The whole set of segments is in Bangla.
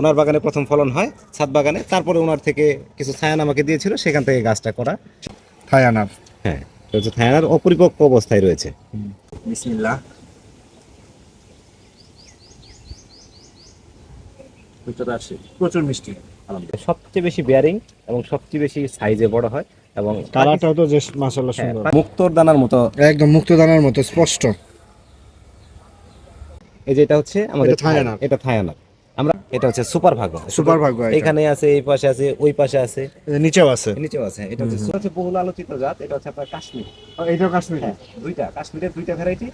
ওনার বাগানে প্রথম ফলন হয় ছাদ বাগানে। তারপরে ওনার থেকে কিছু ছায়ান আমাকে দিয়েছিল সেখান থেকে গাছটা করা। থাই আনার হ্যাঁ হচ্ছে ছায়ানার অপরিপক্ক অবস্থায় রয়েছে। বিসমিল্লাহ। প্রচুর মিষ্টি। সবচেয়ে বেশি বেয়ারিং এবং সবচেয়ে বেশি সাইজে বড় হয় এবং কালারটাও তো যে মাসাল্লাহ হ্যাঁ, সুন্দর। মুক্তোর দানার মতো। একদম মুক্তদানার মতো স্পষ্ট। এই যে এটা হচ্ছে আমাদের থায়ানার। এটা থায়ানার আমরা এটা হচ্ছে সুপার সুপার ভাগ্য এখানে আছে এই পাশে আছে ওই পাশে আছে। নিচেও আছে। নিচেও আছে এটা হচ্ছে বহুল আলোচিত জাত এটা হচ্ছে আপনার কাশ্মীর। এইটাও কাশ্মীর? হ্যাঁ দুইটা কাশ্মীরের দুইটা ভ্যারাইটি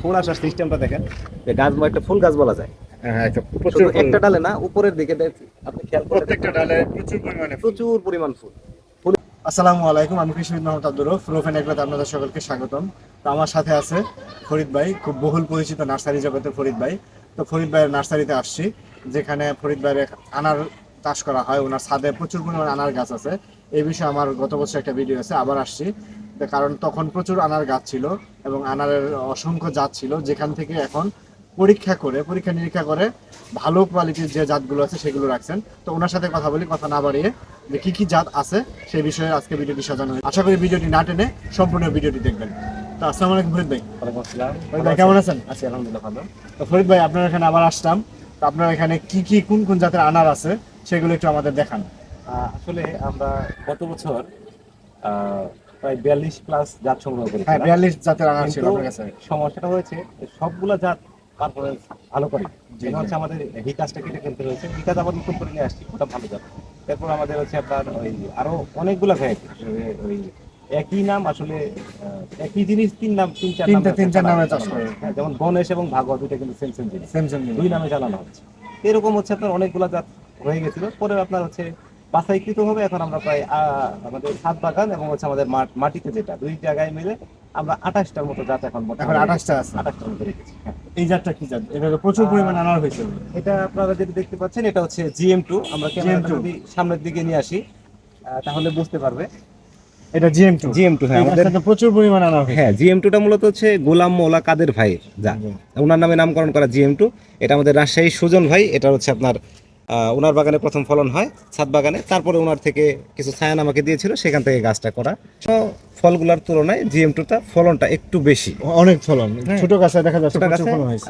ফুল আসার সিস্টেমটা দেখেন। যে গাছ একটা ফুল গাছ বলা যায়। হ্যাঁ একটা প্রচুর ডালে না উপরের দিকে আপনি খেয়াল করে প্রত্যেকটা ডালে প্রচুর পরিমাণে প্রচুর পরিমাণ ফুল। আসসালামু আলাইকুম আমি কৃষ্ণ মোহাম্মদ আব্দুর রফ। রোফেন একরাতে আপনাদের সকলকে স্বাগতম। তো আমার সাথে আছে ফরিদ ভাই খুব বহুল পরিচিত নার্সারি জগতের ফরিদ ভাই। তো ফরিদ ভাইয়ের নার্সারিতে আসছি। যেখানে ফরিদ ভাইয়ের আনার চাষ করা হয় ওনার ছাদে প্রচুর পরিমাণ আনার গাছ আছে। এই বিষয়ে আমার গত বছর একটা ভিডিও আছে আবার আসছি। কারণ তখন প্রচুর আনার গাছ ছিল এবং আনারের অসংখ্য জাত ছিল যেখান থেকে এখন পরীক্ষা করে পরীক্ষা নিরীক্ষা করে ভালো কোয়ালিটির যে জাতগুলো আছে সেগুলো রাখছেন। তো ওনার সাথে কথা বলি কথা না বাড়িয়ে যে কী কী জাত আছে সেই বিষয়ে আজকে ভিডিওটি সাজানো হয়েছে। আশা করি ভিডিওটি না টেনে সম্পূর্ণ ভিডিওটি দেখবেন। তো আসসালামু আলাইকুম ফরিদ ভাই। ওয়ালাইকুম আসসালাম। ফরিদ ভাই কেমন আছেন? আছি আলহামদুলিল্লাহ ভালো। তো ফরিদ ভাই আপনার এখানে আবার আসলাম। আপনার এখানে কি কি কোন কোন জাতের আনার আছে সেগুলো একটু আমাদের দেখান। আসলে আমরা গত বছর প্রায় বিয়াল্লিশ প্লাস জাত সংগ্রহ হ্যাঁ বিয়াল্লিশ জাতের আনার ছিল কাছে। সমস্যাটা হয়েছে সবগুলা জাত পারফরমেন্স ভালো করে। যেমন হচ্ছে আমাদের হিকাসটা কেটে ফেলতে হয়েছে। হিকাস আবার নতুন করে নিয়ে আসছি ওটা ভালো জাত। তারপর আমাদের হচ্ছে আপনার ওই আরও অনেকগুলা ভ্যারাইটি ওই একই নাম আসলে একই জিনিস তিন নাম তিন চার তিনটা- তিন চার নামে চাষ করে। হ্যাঁ, যেমন গণেশ এবং ভাগবত দুইটা কিন্তু সেম সেম জিনিস। সেম সেম দুই নামে চালানো হচ্ছে। এরকম হচ্ছে আপনার অনেকগুলা জাত হয়ে গেছিল। পরে আপনার হচ্ছে বাছাইকৃত ভাবে এখন আমরা প্রায় আমাদের ছাদ বাগান এবং হচ্ছে আমাদের মাঠ মাটিতে যেটা দুই জায়গায় মিলে আমরা আঠাশটার মতো জাত এখন এখন আঠাশটা আছে। আঠাশটার মতো রেখেছি। হ্যাঁ। এই জাতটা কি জাত? এটা প্রচুর পরিমাণ আনার হয়েছে। এটা আপনারা যেটা দেখতে পাচ্ছেন এটা হচ্ছে জিএম টু আমরা ক্যামেরাটা GM2 যদি সামনের দিকে নিয়ে আসি তাহলে বুঝতে পারবে। এটা জিএম টু জিএম টু হ্যাঁ আমাদের প্রচুর পরিমাণ হয়েছে। হ্যাঁ জিএম টুটা মূলত হচ্ছে গোলাম মোলা কাদের ভাইয়ের যা। ওনার নামে নামকরণ করা জিএম টু এটা আমাদের রাজশাহী সুজন ভাই এটা হচ্ছে আপনার ওনার বাগানে প্রথম ফলন হয় ছাদ বাগানে। তারপরে ওনার থেকে কিছু ছায়ান আমাকে দিয়েছিল সেখান থেকে গাছটা করা। ফলগুলোর তুলনায় জিএম টুটা ফলনটা একটু বেশি। অনেক ফলন। হ্যাঁ। ছোট গাছে দেখা যাচ্ছে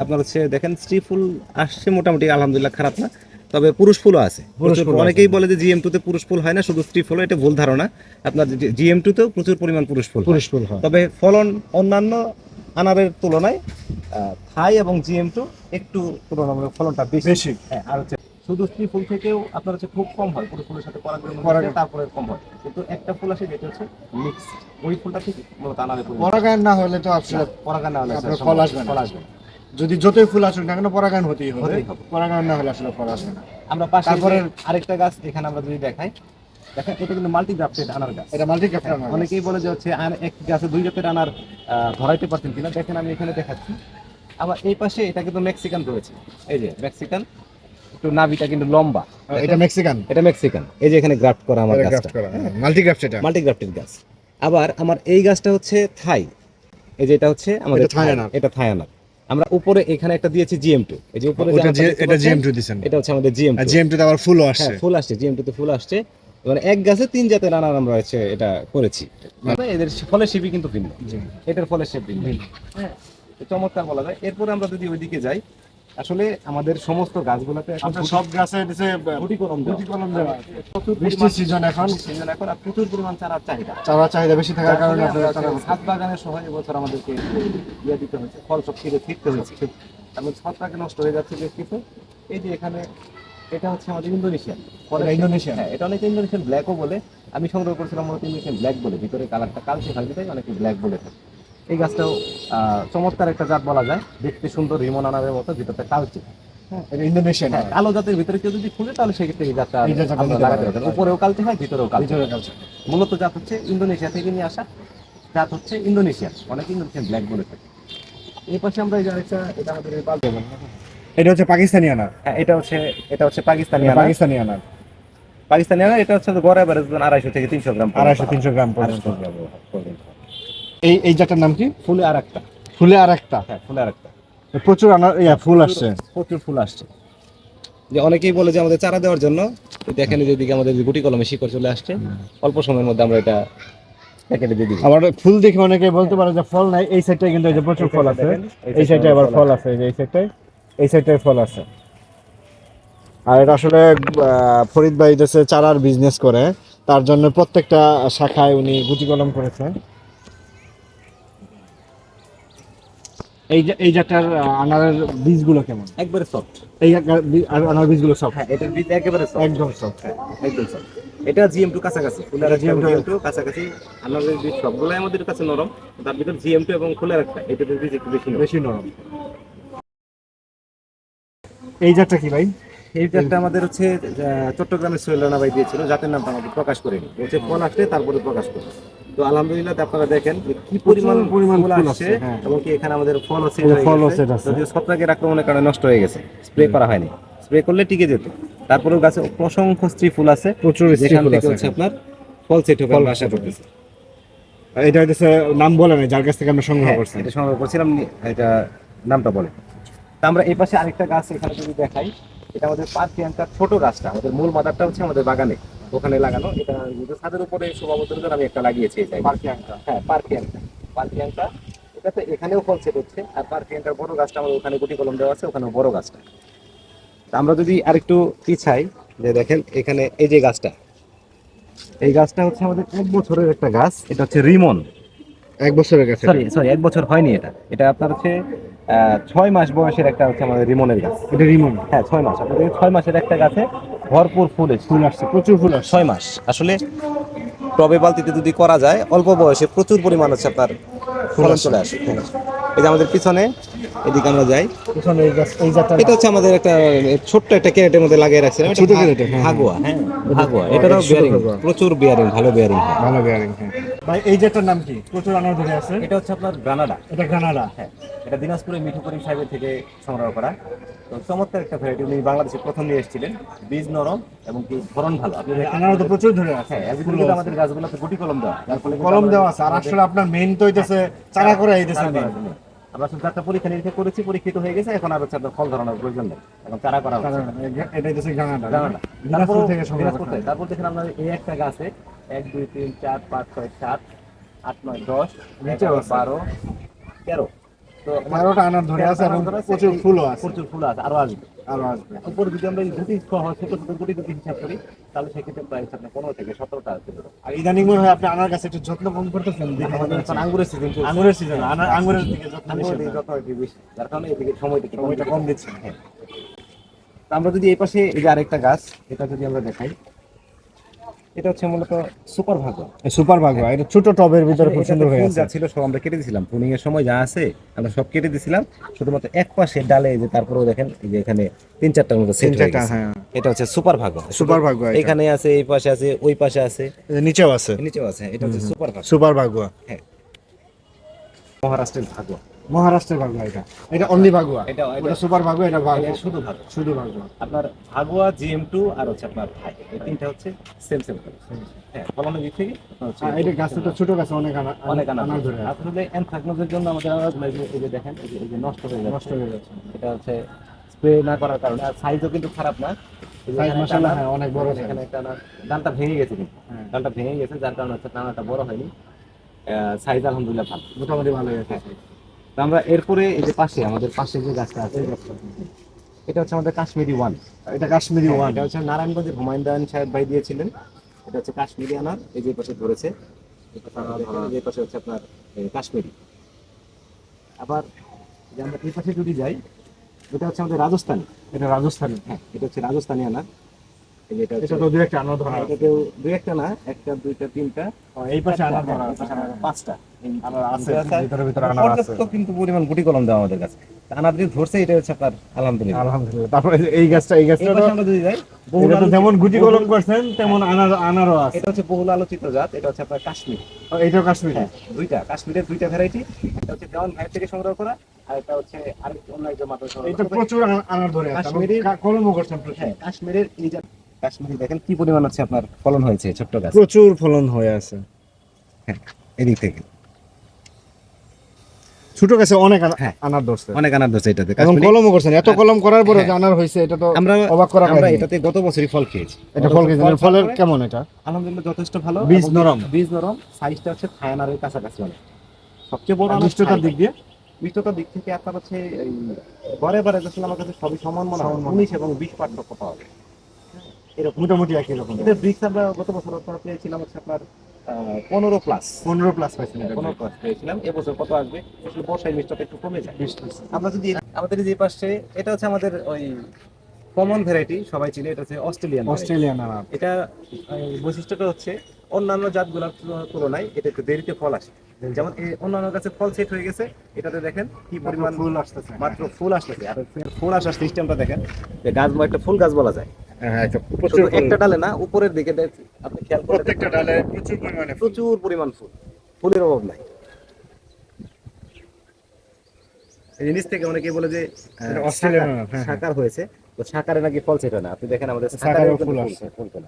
আপনার হচ্ছে দেখেন স্ত্রী ফুল আসছে মোটামুটি আলহামদুলিল্লাহ খারাপ না। তবে পুরুষ ফুলও আছে। পুরুষ আছে। অনেকেই বলে যে জিএম টুতে পুরুষ ফুল হয় না শুধু স্ত্রী ফুল এটা ভুল ধারণা। আপনার জিএম টুতেও প্রচুর পরিমাণ পুরুষ ফুল পুরুষ ফুল হয়। তবে ফলন অন্যান্য আনারের তুলনায় থাই এবং জিএম টু একটু তুলনামূলক ফলনটা বেশি। বেশি। হ্যাঁ আর হচ্ছে শুধু স্ত্রী ফুল থেকেও আপনার হচ্ছে খুব কম হয়। পুরো ফুলের সাথে পরাগণ। তারপরে কম হয়। কিন্তু একটা ফুল আসে যেটা হচ্ছে মিক্স ওই ফুলটা থেকে মূলত পরিমাণ পরাগায়ন না হলে তো আসলে পরাগান না হলে ফল আসবে ফল আসবে। যদি যতই ফুল আসুক না কেন পরাগায়ন হতেই হবে। পরাগায়ন না হলে আসলে ফল আসবে না। আমরা পাশে তারপরে- আরেকটা গাছ এখানে আমরা যদি দেখাই দেখেন এটা কিন্তু মাল্টি গ্রাফটেড আনার গাছ। এটা মাল্টি ক্যাপ্টার অনেকেই বলে যে হচ্ছে এক গাছে দুই জাতের আনার ধরাইতে পারছেন কিনা। দেখেন আমি এখানে দেখাচ্ছি। আবার এই পাশে এটা কিন্তু মেক্সিকান রয়েছে। এই যে মেক্সিকান একটু নাভিটা কিন্তু লম্বা। এটা মেক্সিকান এটা মেক্সিকান এই যে এখানে গ্রাফট করা আমার গাছটা। মাল্টি এটা। মাল্টি গ্রাফটেড গাছ। আবার আমার এই গাছটা হচ্ছে থাই। এই যে এটা হচ্ছে আমাদের আনার। এটা থাই আনার। আমরা উপরে এখানে একটা দিয়েছি জিএম টু এই যে উপরে এটা জিএম টু দিছেন। এটা হচ্ছে আমাদের জিএম টু জিএম টু আবার ফুল আসছে। হ্যাঁ ফুল আসছে জিএম টু তে ফুল আসছে। মানে এক গাছে তিন জাতের নানা আমরা রয়েছে এটা করেছি। মানে এদের ফলের শিপি কিন্তু ভিন্ন। এটার ফলের শেপ ভিন্ন। হ্যাঁ। চমৎকার বলা যায়। এরপরে আমরা যদি ওইদিকে যাই আসলে আমাদের সমস্ত গাছগুলোতে এখন সব গাছে দিছে গুটি কলম দেওয়া। প্রচুর বৃষ্টির সিজন এখন। season এখন আর প্রচুর পরিমাণ চারার চাহিদা। চারা চাহিদা বেশি থাকার কারণে আপনারা চারা ছাদ বাগানের সময় এবছর আমাদেরকে ইয়ে দিতে হয়েছে ফল সব ফিরে ফিরতে হয়েছে তারপর ছাদটাকে নষ্ট হয়ে যাচ্ছে বেশ কিছু। এই যে এখানে এটা হচ্ছে আমাদের ইন্দোনেশিয়ান। ইন্দোনেশিয়ান? হ্যাঁ এটা অনেকে ইন্দোনেশিয়ান ব্ল্যাকও বলে। আমি সংগ্রহ করেছিলাম মূলত ইন্দোনেশিয়ান ব্ল্যাক বলে। ভিতরে কালারটা কালচে থাকে তাই অনেকে ব্ল্যাক বলে থাকে। এই গাছটাও চমৎকার একটা জাত বলা যায়। দেখতে সুন্দর রিমন আনারের মতো ভিতরটা কালচে ইন্দোনেশিয়ান হ্যাঁ কালো জাতের ভিতরে কেউ যদি খুলে তাহলে সেক্ষেত্রে এই জাতটা লাগাতে পারবেন উপরেও কালচে হয় ভিতরেও কালচে। মূলত জাত হচ্ছে ইন্দোনেশিয়া থেকে নিয়ে আসা। জাত হচ্ছে ইন্দোনেশিয়ান অনেকে ইন্দোনেশিয়ান ব্ল্যাক বলে থাকে। এই পাশে আমরা এই যে এটা আমাদের পাল দেবো এটা হচ্ছে পাকিস্তানি আনার হ্যাঁ এটা হচ্ছে এটা হচ্ছে পাকিস্তানি আনার পাকিস্তানি আনার পাকিস্তানি আনার এটা হচ্ছে গড় এভারেজ আড়াইশো থেকে তিনশো গ্রাম আড়াইশো তিনশো গ্রাম পর্যন্ত। এই এই জাতটার নাম কি? ফুলে আর একটা ফুলে আর একটা হ্যাঁ ফুলে আর একটা প্রচুর আনার ইয়া ফুল আসছে। প্রচুর ফুল আসছে। যে অনেকেই বলে যে আমাদের চারা দেওয়ার জন্য দেখেন এই যে এদিকে আমাদের গুটি কলমে শিকড় চলে আসছে। অল্প সময়ের মধ্যে আমরা এটা প্যাকেটে দিয়ে দিই আবার ফুল দেখে অনেকে বলতে পারে যে ফল নাই এই সাইডটায় কিন্তু এই যে প্রচুর ফল আছে। এই সাইডে আবার ফল আছে এই যে এই সাইডটায় এই সাইডটায় ফল আছে। আর এটা আসলে ফরিদ ভাই দেশে চারার বিজনেস করে। তার জন্য প্রত্যেকটা শাখায় উনি গুটি কলম করেছেন। এই এই জাতটার আনারের বীজগুলো কেমন? একবারে সফট এই আনার বীজগুলো সব হ্যাঁ এটার বীজ একেবারে soft, একদম সব একদম soft। এটা জিএম টু কাছাকাছি ফুলের এটা একটা GM2 জিএম টু কাছাকাছি। আমাদের বীজ সবগুলাই আমাদের কাছে নরম। তার ভিতর জিএম টু এবং ফুলের একটা এটার বীজ একটু বেশি নরম। বেশি নরম। এই জাতটা কি ভাই? এই একটা আমাদের হচ্ছে চট্টগ্রামের সোহেলানা ভাই দিয়েছিল। জাতের নামটা আমাদের প্রকাশ করেনি। হচ্ছে ফল আসলে তারপরে প্রকাশ করবে। তো আলহামদুলিল্লাহ আপনারা দেখেন কি পরিমাণ পরিমাণ ফুল ফুল আসছে হ্যাঁ। এবং কি এখানে আমাদের ফল আছে set আছে। যদিও ছত্রাকের আক্রমণের কারণে নষ্ট হয়ে গেছে স্প্রে করা হয়নি। স্প্রে করলে টিকে যেত। তারপরেও গাছে অসংখ্য স্ত্রী ফুল আছে। প্রচুর যেখান থেকে হচ্ছে আপনার ফল সেট হবে আমরা আশা করতেছি। এটা হচ্ছে নাম বলে না যার কাছ থেকে আমরা সংগ্রহ হ্যাঁ, করছি। এটা সংগ্রহ করছিলাম এটা নামটা বলে। তা আমরা এই পাশে আরেকটা গাছ এখানে যদি দেখাই এটা আমাদের পার্কিয়াঙ্কার ছোট গাছটা আমাদের মূল মাদারটা হচ্ছে আমাদের বাগানে। ওখানে লাগানো। এটা ছাদের উপরে জন্য আমি একটা লাগিয়েছি এই পার্কিয়াংটা হ্যাঁ পার্কিয়াংটা পার্কিয়াংটা এটা তো এখানেও ফল সেট হচ্ছে। আর পার্কিয়াংটার বড় গাছটা আমার ওখানে গুটি কলম দেওয়া আছে ওখানে বড় গাছটা। তা আমরা যদি আরেকটু পিছাই যে দেখেন এখানে এই যে গাছটা। এই গাছটা হচ্ছে আমাদের এক বছরের একটা গাছ এটা হচ্ছে রিমন। এক বছরের কাছে। সরি সরি এক বছর হয়নি এটা। এটা আপনার হচ্ছে ছয় মাস বয়সের একটা হচ্ছে আমাদের রিমনের গাছ। এটা রিমন। হ্যাঁ ছয় মাস। আপনাদের ছয় মাসের একটা গাছে ভরপুর ফুল ফুল আসছে প্রচুর ফুল আসছে। ছয় মাস। আসলে টবে বালতিতে যদি করা যায় অল্প বয়সে প্রচুর পরিমাণ হচ্ছে আপনার ফলন চলে আসে হ্যাঁ। এই যে আমাদের পিছনে এদিকে আমরা যাই। পিছনে এটা হচ্ছে আমাদের একটা ছোট্ট একটা ক্যারেটের মধ্যে লাগিয়ে রাখছিলাম এটা ছোট ক্যারেটে, হ্যাঁ। হ্যাঁ। ভাগুয়া এটারও এটা ছোট বিয়ারিং প্রচুর বিয়ারিং ভালো বিয়ারিং হয়। ভালো বেয়ারিং হ্যাঁ। ভাই এই যেটার নাম কি? প্রচুর আনার ধরে আছে। এটা হচ্ছে আপনার গ্রানাডা। এটা কানাডা হ্যাঁ। এটা দিনাজপুরের মিঠুপুরি সাহেবের থেকে সংগ্রহ করা। তো চমৎকার একটা ভ্যারাইটি উনি বাংলাদেশে প্রথম নিয়ে এসেছিলেন বীজ নরম এবং কি ফলন ভালো আপনি দেখেন তো প্রচুর ধরে আছে হ্যাঁ আমাদের গাছগুলোতে গুটি কলম দেওয়া যার ফলে কলম দেওয়া আছে আর আসলে আপনার মেইন তো হইতেছে চারা করে আইতেছে। আমরা শুধু একটা পরীক্ষা নিরীক্ষা করেছি পরীক্ষিত হয়ে গেছে এখন আর হচ্ছে ফল ধরানোর প্রয়োজন নেই এখন চারা করা হচ্ছে এটা হইতেছে কানাডা জানালা। তারপর। তারপর দেখেন আমরা এই একটা গাছে এক দুই তিন চার পাঁচ ছয় সাত আট নয় দশ। বারো তেরো তো বারোটা আনার ধরে আছে এবং প্রচুর ফুলও আছে। প্রচুর ফুল আছে আরও আসবে। আরও আসবে। উপরে যদি আমরা গুটি ছোট ছোট গুটি যদি হিসাব করি তাহলে সেক্ষেত্রে প্রায় আপনার পনেরো থেকে সতেরোটা আছে। আর ইদানিং মনে হয় আপনি আনার কাছে একটু যত্ন কম করতেছেন। আঙ্গুরের সিজন আঙুরের সিজন আঙুরের দিকে যত্ন বেশি আঙ্গুরের দিকে আপনার। যত আর কি বেশি। যার কারণে এদিকে সময়টা সময়টা কম দিচ্ছেন হ্যাঁ। আমরা যদি এই পাশে এই যে আরেকটা গাছ এটা যদি আমরা দেখাই। এটা হচ্ছে মূলত সুপার ভাগ সুপার বাগবা এটা ছোট টবের ভিতরে খুব সুন্দর হয়ে আছে। যা ছিল সব আমরা কেটে দিয়েছিলাম প্রুনিং এর সময় যা আছে আমরা সব কেটে দিয়েছিলাম শুধুমাত্র এক পাশে ডালে যে তারপরেও দেখেন এই যে এখানে তিন চারটার মতো সেট চারটা হ্যাঁ। এটা হচ্ছে সুপার ভাগ সুপার এটা। এখানে আছে এই পাশে আছে ওই পাশে আছে। নিচেও আছে। নিচেও আছে এটা হচ্ছে সুপার ভাগ সুপার বাগুয়া মহারাষ্ট্রের ভাগ মহারাষ্ট্রের বাগুয়া এটা। এটা অনলি বাগুয়া এটা এটা সুপার বাগুয়া এটা এটা শুধু ভাগ শুধু বাগুয়া আপনার ভাগুয়া জিএম টু আর হচ্ছে আপনার ভাই। এই তিনটা হচ্ছে সেম সেম হ্যাঁ ফলনের দিক থেকে এটা গাছটা তো ছোট গাছ অনেক আনা অনেক আনার ধরে। আসলে অ্যানথ্রাকনোজের জন্য আমাদের এই যে- দেখেন এই যে- নষ্ট হয়ে যাচ্ছে। নষ্ট হয়ে যাচ্ছে। এটা হচ্ছে স্প্রে না করার কারণে। আর সাইজও কিন্তু খারাপ না। একটা মাশাআল্লাহ, হ্যাঁ, অনেক বড়। এখানে একটা ডালটা ভেঙে গেছে কিন্তু। হ্যাঁ। ডালটা ভেঙে গেছে যার কারণে হচ্ছে টানাটা বড় হয়নি। সাইজ আলহামদুলিল্লাহ ভালো। মোটামুটি ভালো হয়ে আছে তো আমরা এরপরে এই যে পাশে আমাদের পাশে যে গাছটা আছে এটা হচ্ছে আমাদের কাশ্মীরি ওয়ান। এটা কাশ্মীরি ওয়ান। এটা হচ্ছে নারায়ণগঞ্জের হুমায়ুন দান সাহেব ভাই দিয়েছিলেন। এটা হচ্ছে কাশ্মীরি আনার এই যে পাশে ধরেছে। এই পাশে হচ্ছে আপনার কাশ্মীরি। আবার যে আমরা এই পাশে যদি যাই এটা হচ্ছে আমাদের রাজস্থানি। এটা রাজস্থানী। হ্যাঁ এটা হচ্ছে রাজস্থানি আনার। এটা এটা তো দু একটা আনার ধরা হ্যাঁ, আছে। দুই একটা না একটা দুইটা তিনটা। এই পাশে আনার ধরা হ্যাঁ, এই আছে। পাশে আনার পাঁচটা। এই- আনার আছে, তিনটা ভিতরে ভিতরে আনার আছে। পর্যাপ্ত কিন্তু পরিমাণ গুটি কলম দেওয়া আমাদের কাছে। আনার যে ধরছে এটা হচ্ছে আপনার আলহামদুলিল্লাহ। আলহামদুলিল্লাহ। তারপরে এই গাছটা এই এই গাছটা আমরা যদি যাই বহুল এটা তো আলোচিত- যেমন গুটি কলম করছেন তেমন আনার আনারও আছে। এটা হচ্ছে বহুল আলোচিত জাত এটা হচ্ছে আপনার কাশ্মীর। এইটাও কাশ্মীরি? হ্যাঁ দুইটা। কাশ্মীরের দুইটা ভ্যারাইটি একটা হচ্ছে দেওয়ান ভাই থেকে সংগ্রহ করা আর এটা হচ্ছে আরেক অন্য একজন মাত্র এটা প্রচুর আনা- আনার ধরে কাশ্মীরি- কলমও করছেন প্রচুর। হ্যাঁ কাশ্মীরের এই যে কাশ্মীরি দেখেন কি পরিমাণ হচ্ছে আপনার ফলন হয়েছে ছোট্ট গাছ। প্রচুর ফলন হয়ে আছে। এদিক থেকে। ছোট গাছে অনেক হ্যাঁ। আনার ধরছে অনেক আনার ধরছে এটাতে এবং কাশ্মীরি। কলমও করছেন এত কলম করার পরে যে হ্যাঁ। আনার হয়েছে এটা তো আমরা অবাক করা আমরা এটাতে গত বছরই ফল খেয়েছি। এটা ফল খেয়েছেন এর ফলের কেমন এটা? আলহামদুলিল্লাহ যথেষ্ট ভালো। বীজ নরম। বীজ নরম সাইজটা হচ্ছে থায়ানারের কাছাকাছি অনেক। সবচেয়ে বড় মিষ্টতার দিক দিয়ে? মিষ্টতার দিক থেকে আপনার হচ্ছে বারে আসলে আমার কাছে সবই সমান মনে সমান মনে হয়। উনিশ এবং বিশ পার্থক্য পাওয়া যায়। এরকম। মোটামুটি একই রকম। এদের ব্রিক্স আমরা গত বছর আপনার পেয়েছিলাম হচ্ছে আপনার পনেরো প্লাস পনেরো প্লাস পাইছেন এটা পনেরো প্লাস পেয়েছিলাম। এবছর কত আসবে? আসলে বর্ষায় মিষ্টতা একটু কমে যায়। আমরা যদি আমাদের যে পাশে এটা হচ্ছে আমাদের ওই কমন ভ্যারাইটি সবাই চিনে এটা হচ্ছে অস্ট্রেলিয়ান অস্ট্রেলিয়ান আনার এটা বৈশিষ্ট্যটা হচ্ছে অন্যান্য জাতগুলোর তুল- তুলনায় এটা একটু দেরিতে ফল আসে। যেমন অন্যান্য গাছে ফল সেট হয়ে গেছে এটাতে দেখেন কি পরিমাণ ফুল আসতেছে। মাত্র ফুল আসতেছে। আর ফুল। আসার সিস্টেমটা দেখেন। যে গাছ একটা ফুল গাছ বলা যায়। হ্যাঁ একটা ডালে না উপরের দিকে আপনি খেয়াল করে প্রত্যেকটা ডালে প্রচুর পরিমাণে প্রচুর পরিমাণ ফুল। ফুলের অভাব নাই। নিচ থেকে অনেকে বলে যে সাকার- হ্যাঁ, সাকার হয়েছে। তো সাকারে নাকি ফল সেটা না? আপনি দেখেন আমাদের সাকারেও ফুল ফুল আসছে। আসছে ফুল ফল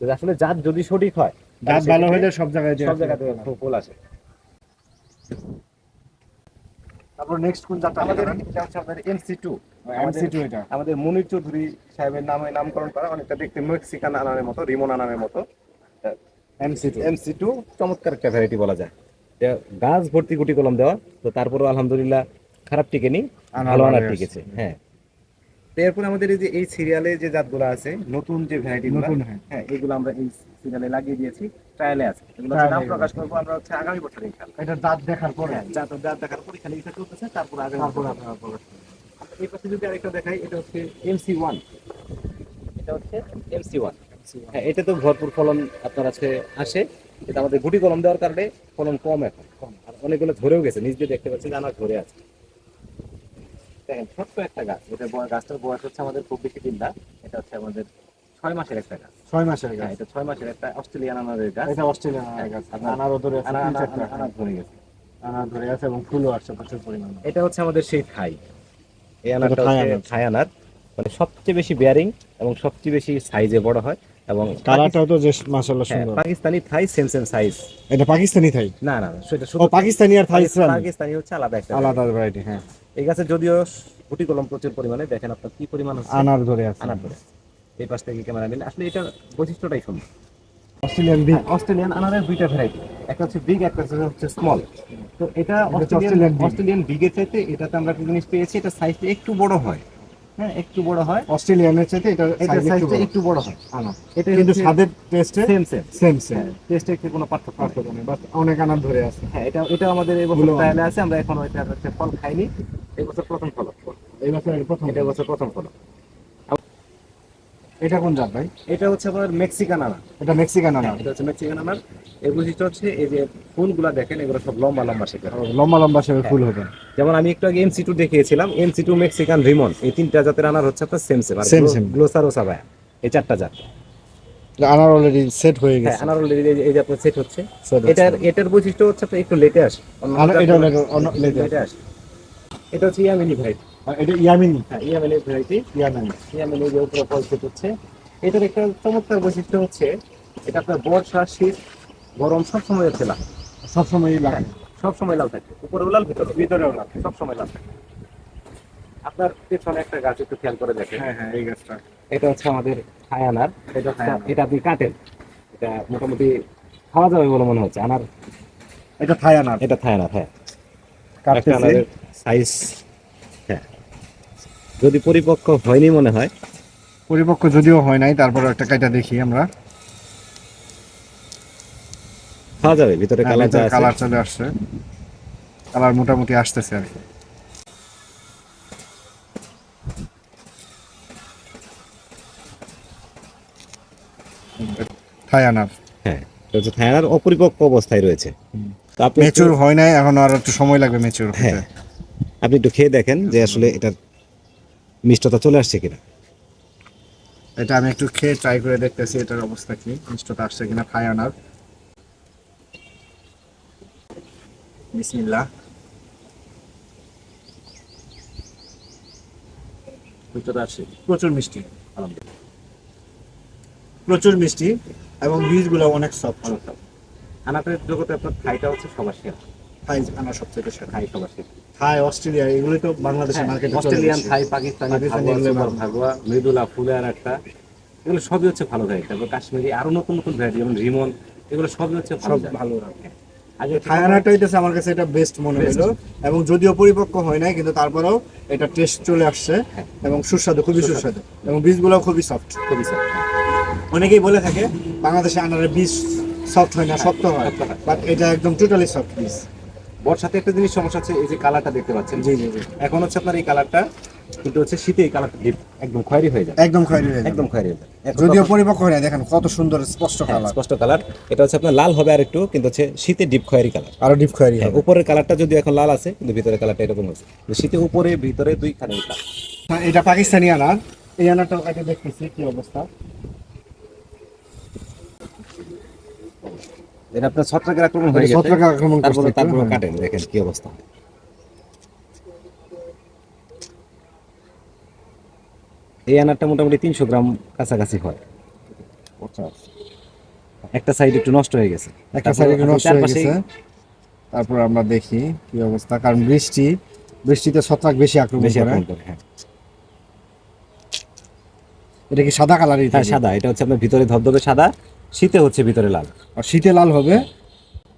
আসলে জাত যদি সঠিক হয় তাহলে ভালো হলে সব জায়গায় সব জায়গাতে ফুল আসে। তারপর নেক্সট কোন জাতটা আমাদের এটা হচ্ছে আপনাদের এমসি টু আমাদের মনির চৌধুরী সাহেবের নামে নামকরণ করা অনেকটা দেখতে মেক্সিকান আনারের মতো রিমন আনারের মতো। এমসি টু এমসি টু চমৎকার একটা ভ্যারাইটি বলা যায়। গাছ ভর্তি গুটি কলম দেওয়া তো তারপরেও আলহামদুলিল্লাহ খারাপ টিকেনি ভালো আনার টিকেছে হ্যাঁ। তো এরপরে আমাদের এই যে এই সিরিয়ালে যে জাতগুলো আছে নতুন যে ভ্যারাইটি নতুন হ্যাঁ। হ্যাঁ এগুলো আমরা এই সিরিয়ালে লাগিয়ে দিয়েছি ট্রায়ালে আছে। এগুলো নাম প্রকাশ করব আমরা হচ্ছে আগামী বছর ইনশাআল্লাহ। এটা দাঁত দেখার পরে। হ্যাঁ জাত জাত দেখার পরে খালি এটা চলতেছে তারপর আগামী তারপর। আপনারা প্রকাশ। এই পাশে যদি আরেকটা দেখাই এটা হচ্ছে এমসি ওয়ান এটা হচ্ছে এমসি ওয়ান হ্যাঁ এটা তো ভরপুর ফলন আপনার আছে আসে। এটা আমাদের গুটি কলম দেওয়ার কারণে ফলন কম এখন। কম। আর অনেকগুলো ধরেও গেছে নিজ দিয়ে দেখতে পাচ্ছি জানা ধরে আছে। দেখেন ছোট্ট একটা গাছ। এটা গাছটার বয়স হচ্ছে আমাদের খুব বেশি দিন না। এটা হচ্ছে আমাদের ছয় মাসের একটা গাছ। ছয় মাসের হ্যাঁ গাছ। এটা ছয় মাসের একটা অস্ট্রেলিয়ান আনারের গাছ। এটা অস্ট্রেলিয়ান আনার গাছ। আপনার- আনার ধরে আনার ধরে গেছে। আনার ধরে আছে এবং ফুলও আসছে প্রচুর পরিমাণে। এটা হচ্ছে আমাদের সেই থাই। এই আনারটা হচ্ছে আনার। আনার মানে সবচেয়ে বেশি বেয়ারিং এবং সবচেয়ে বেশি সাইজে বড় হয় এবং কালারটাও তো যে মাশাআল্লাহ হ্যাঁ, সুন্দর। Pakistani Thai same same size এটা পাকিস্তানি থাই না না সেটা শুধু পাকিস্তানি আর থাই পাকিস্তানি হচ্ছে আলাদা একটা আলাদা ভ্যারাইটি হ্যাঁ। এই গাছে যদিও গুটি কলম প্রচুর পরিমাণে দেখেন আপনার কি পরিমাণ আনার ধরে আছে। আনার ধরে। এই পাশ থেকে ক্যামেরা নিলে আসলে এটা বৈশিষ্ট্যটাই সুন্দর। অস্ট্রেলিয়ান বি অস্ট্রেলিয়ান আনারের দুইটা ভ্যারাইটি একটা হচ্ছে বিগ একটা হচ্ছে স্মল তো এটা অস্ট্রেলিয়ান। অস্ট্রেলিয়ান বিগের চাইতে এটাতে আমরা একটা জিনিস পেয়েছি এটা সাইজটা একটু বড় হয়। হ্যাঁ একটু বড় হয়। অস্ট্রেলিয়ানের চাইতে এটা এটা সাইজটা একটু বড় হয়। এটা কিন্তু স্বাদের টেস্টে সেম সেম সেম সেম টেস্টে একটু কোনো পার্থক্য। পার্থক্য নেই বাট অনেক আনার ধরে আছে। হ্যাঁ এটা এটা আমাদের এই বছর ট্রায়ালে আছে আমরা এখনও এটা হচ্ছে ফল খাইনি। এই বছর প্রথম ফল। এই বছর প্রথম এটা বছর প্রথম ফল। এটা কোন জাত ভাই? এটা হচ্ছে আপনার মেক্সিকান আনার। এটা মেক্সিকান আনার। এটা হচ্ছে মেক্সিকান আনার। এর বৈশিষ্ট্য হচ্ছে এই যে ফুলগুলা দেখেন এগুলো সব লম্বা লম্বা শেখা লম্বা লম্বা সেভাবে ফুল হবে। যেমন আমি একটু আগে এমসি টু দেখিয়েছিলাম। এমসি টু মেক্সিকান রিমন এই তিনটা জাতের আনার হচ্ছে আপনার সেম সেম আর Same same। গ্লোসারো সাবায়া এই চারটা জাত। আনার অলরেডি সেট হয়ে হ্যাঁ গেছে। আনার অলরেডি এই যে আপনার সেট হচ্ছে। এটার এটার বৈশিষ্ট্য হচ্ছে আপনার একটু লেটে আসে। এটা লেটে- আসে। এটা হচ্ছে ইয়ামিনি আর এটা ইয়ামিনি। হ্যাঁ ইয়ামিনি ভ্যারাইটি ইয়ামিনি। ইয়ামিনি যে উপরে ফল হচ্ছে এটার একটা চমৎকার বৈশিষ্ট্য হচ্ছে এটা আপনার বর্ষা শীত গরম সব সময় হচ্ছে লাল। সবসময়ই লাগে সব সময় লাল থাকে। উপরেও লাল ভিতরে ভিতরেও লাগে সব সময় লাল থাকে। আপনার পেছনে একটা গাছ একটু খেয়াল করে দেখেন। হ্যাঁ হ্যাঁ এই গাছটা। এটা হচ্ছে আমাদের হায়ানার। এটা থায়ানার। এটা আপনি কাটেন। এটা মোটামুটি খাওয়া যাবে বলে মনে হচ্ছে। আনার এটা থাই আনার এটা থায়ানার হ্যাঁ। আনারের সাইজ হ্যাঁ যদি পরিপক্ক হয়নি মনে হয়। পরিপক্ক যদিও হয় নাই তারপর একটা কাইটা দেখি আমরা। খাওয়া যাবে ভিতরে কালার যা কালার চলে আসছে। কালার মোটামুটি আসতেছে আর কি। থাই হ্যাঁ এটা থায়ানার অপরিপক্ক অবস্থায় রয়েছে। মেচুর হয় নাই এখন আর একটু সময় লাগবে মেচুর হতে। হ্যাঁ। আপনি একটু খেয়ে দেখেন যে আসলে এটার মিষ্টতা চলে আসছে কিনা? এটা আমি একটু খেয়ে ট্রাই করে দেখতেছি এটার অবস্থা কি, মিষ্টতা আসছে কিনা থাই আনার বিসমিল্লাহ। মিষ্টতা আসছে। প্রচুর মিষ্টি প্রচুর মিষ্টি এবং বীজগুলো অনেক সফট আনাটের জগতে আপনার থাইটা হচ্ছে সবার সেরা থাই আনার সবচেয়ে বেশি থাই খাবার সেরা। থাই অস্ট্রেলিয়া এগুলো তো বাংলাদেশের হ্যাঁ, মার্কেটে অস্ট্রেলিয়ান থাই পাকিস্তানি ভাগুয়া, মৃদুলা ফুলের একটা এগুলো সবই হচ্ছে ভালো ভ্যারাইটি তারপর কাশ্মীরি আরও নতুন নতুন ভ্যারাইটি যেমন রিমন এগুলো সবই হচ্ছে সব ভালো আগে হইতেছে আমার কাছে এটা বেস্ট মনে হলো এবং যদিও পরিপক্ক হয় নাই কিন্তু তারপরেও এটা টেস্ট চলে আসছে হ্যাঁ। এবং সুস্বাদু খুবই সুস্বাদু। এবং বীজগুলো খুবই সফট খুবই soft। অনেকেই বলে থাকে বাংলাদেশে আনারের বীজ সফট হয় না শক্ত হয়। শক্ত হয়। বাট এটা একদম টোটালি সফট বীজ। বর্ষাতে একটা জিনিস সমস্যা হচ্ছে এই যে কালারটা দেখতে পাচ্ছেন? জি জি জি। এখন হচ্ছে আপনার এই কালারটা কিন্তু হচ্ছে শীতে এই কালারটা ডিপ একদম খয়েরি হয়ে যায় একদম খয়েরি হয়ে যাবে। একদম খয়েরি হয়ে যায় যদিও পরিপক্ক হয় দেখেন কত সুন্দর স্পষ্ট হ্যাঁ, কালার স্পষ্ট কালার এটা হচ্ছে আপনার লাল হবে আর একটু কিন্তু হচ্ছে শীতে ডিপ খয়েরি কালার আরও ডিপ খয়েরি হবে। উপরের কালারটা যদি এখন লাল আছে কিন্তু ভিতরের কালারটা এরকম তো শীতে উপরে ভিতরে দুইখানে কালার হ্যাঁ, এটা পাকিস্তানি আনার। এই আনারটাও কাটে দেখতেছি কি অবস্থা? এটা আপনার ছত্রাকের আক্রমণ হয়ে গেছে। ছত্রাকের আক্রমণ তারপরে করছে একটু, তারপরে। কাটেন দেখেন কি অবস্থা। এই আনারটা মোটামুটি তিনশো গ্রাম কাছাকাছি হয়। একটা সাইড একটু নষ্ট হয়ে গেছে। একটা সাইড আপনি নষ্ট হয়ে গেছে। তারপর আমরা দেখি কি অবস্থা কারণ বৃষ্টি বৃষ্টিতে ছত্রাক বেশি আক্রমণ বেশি করে। আক্রমণ করে হ্যাঁ। এটা কি সাদা কালারই হ্যাঁ সাদা। এটা হচ্ছে আপনার ভিতরে ধবধবে সাদা শীতে হচ্ছে ভিতরে লাল। আর শীতে লাল হবে।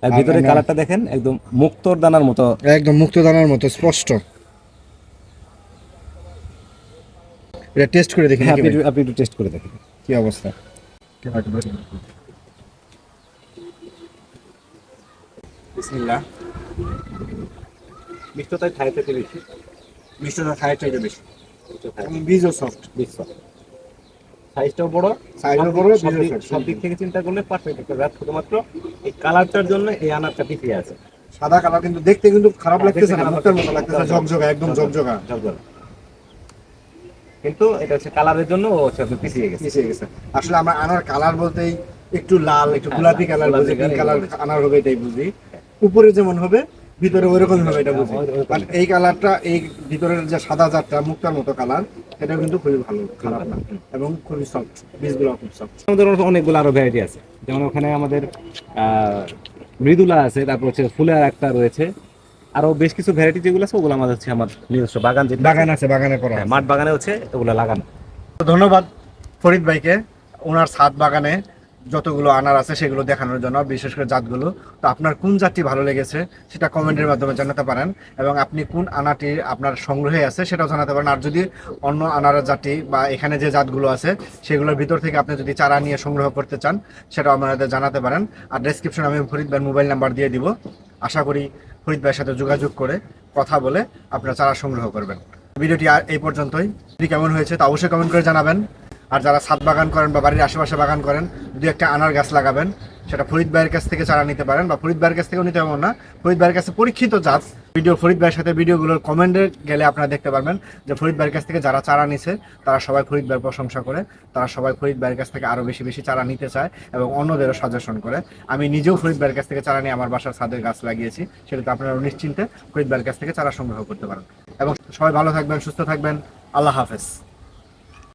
আর ভিতরে কালারটা দেখেন একদম মুক্তোর দানার মতো। একদম মুক্ত দানার মতো স্পষ্ট। এটা টেস্ট করে দেখি হ্যাঁ আপনি আপনি একটু টেস্ট করে দেখেন। কি অবস্থা? বিসমিল্লাহ। মিষ্টতায় থেকে বেশি। মিষ্টতা খায় চাইতে বেশি। বীজও সফট মিশ্র সাইজটাও বড় Size ও সব বড়, সব দিক- থেকে চিন্তা করলে পারফেক্ট একটা শুধুমাত্র এই কালারটার জন্য এই আনারটা পিছিয়ে আছে। সাদা কালার কিন্তু দেখতে কিন্তু খারাপ লাগতেছে না মতো লাগতেছে ঝকঝকা একদম ঝকঝকা ঝকঝকা। কিন্তু এটা হচ্ছে কালারের জন্য ও হচ্ছে পিছিয়ে গেছে। মিশে গেছে। আসলে আমরা আনার কালার বলতেই একটু লাল একটু হ্যাঁ, গোলাপি কালার বুঝি কালার আনার হবে এটাই বুঝি। উপরে যেমন হবে ভিতরে ওইরকম হবে এটা বুঝি। বাট এই কালারটা এই ভিতরের যে সাদা জাতটা মুক্তার মতো কালার এটা কিন্তু খুবই ভালো খারাপ না। এবং খুবই সফট বীজগুলো খুব সফট আমাদের অনেকগুলো আরও ভ্যারাইটি আছে। যেমন ওখানে আমাদের মৃদুলা আছে তারপর হচ্ছে ফুলের একটা রয়েছে। আরও বেশ কিছু ভ্যারাইটি যেগুলো আছে ওগুলো আমাদের হচ্ছে আমার নিজস্ব বাগান যে বাগান আছে বাগানে করা হ্যাঁ, মাঠ বাগানে হচ্ছে ওগুলো লাগানো। তো ধন্যবাদ ফরিদ ভাইকে ওনার ছাদ বাগানে। যতগুলো আনার আছে সেগুলো দেখানোর জন্য, বিশেষ করে জাতগুলো। তো আপনার কোন জাতটি ভালো লেগেছে সেটা কমেন্টের মাধ্যমে জানাতে পারেন এবং আপনি কোন আনাটি আপনার সংগ্রহে আছে সেটাও জানাতে পারেন। আর যদি অন্য আনার জাতি বা এখানে যে জাতগুলো আছে সেগুলোর ভিতর থেকে আপনি যদি চারা নিয়ে সংগ্রহ করতে চান সেটাও আমাদের জানাতে পারেন। আর ডেসক্রিপশনে আমি ফরিদ ভাইয়ের মোবাইল নাম্বার দিয়ে দিব। আশা করি ফরিদ ভাইয়ের সাথে যোগাযোগ করে কথা বলে আপনার চারা সংগ্রহ করবেন। ভিডিওটি আর এই পর্যন্তই। কেমন হয়েছে তা অবশ্যই কমেন্ট করে জানাবেন। আর যারা ছাদ বাগান করেন বা বাড়ির আশেপাশে বাগান করেন যদি একটা আনার গাছ লাগাবেন, সেটা ফরিদ ভাইয়ের কাছ থেকে চারা নিতে পারেন, বা ফরিদ ভাইয়ের কাছ থেকেও নিতে পারবেন না। ফরিদ ভাইয়ের কাছে পরীক্ষিত জাত। ভিডিও ফরিদ ভাইয়ের সাথে ভিডিওগুলোর কমেন্টে গেলে আপনারা দেখতে পারবেন যে ফরিদ ভাইয়ের কাছ থেকে যারা চারা নিছে, তারা সবাই ফরিদ ভাইয়ের প্রশংসা করে, তারা সবাই ফরিদ ভাইয়ের কাছ থেকে আরও বেশি বেশি চারা নিতে চায় এবং অন্যদেরও সাজেশন করে। আমি নিজেও ফরিদ ভাইয়ের কাছ থেকে চারা নিয়ে আমার বাসার ছাদের গাছ লাগিয়েছি, সেটা তো আপনারা নিশ্চিন্তে ফরিদ ভাইয়ের কাছ থেকে চারা সংগ্রহ করতে পারেন। এবং সবাই ভালো থাকবেন, সুস্থ থাকবেন। আল্লাহ হাফেজ।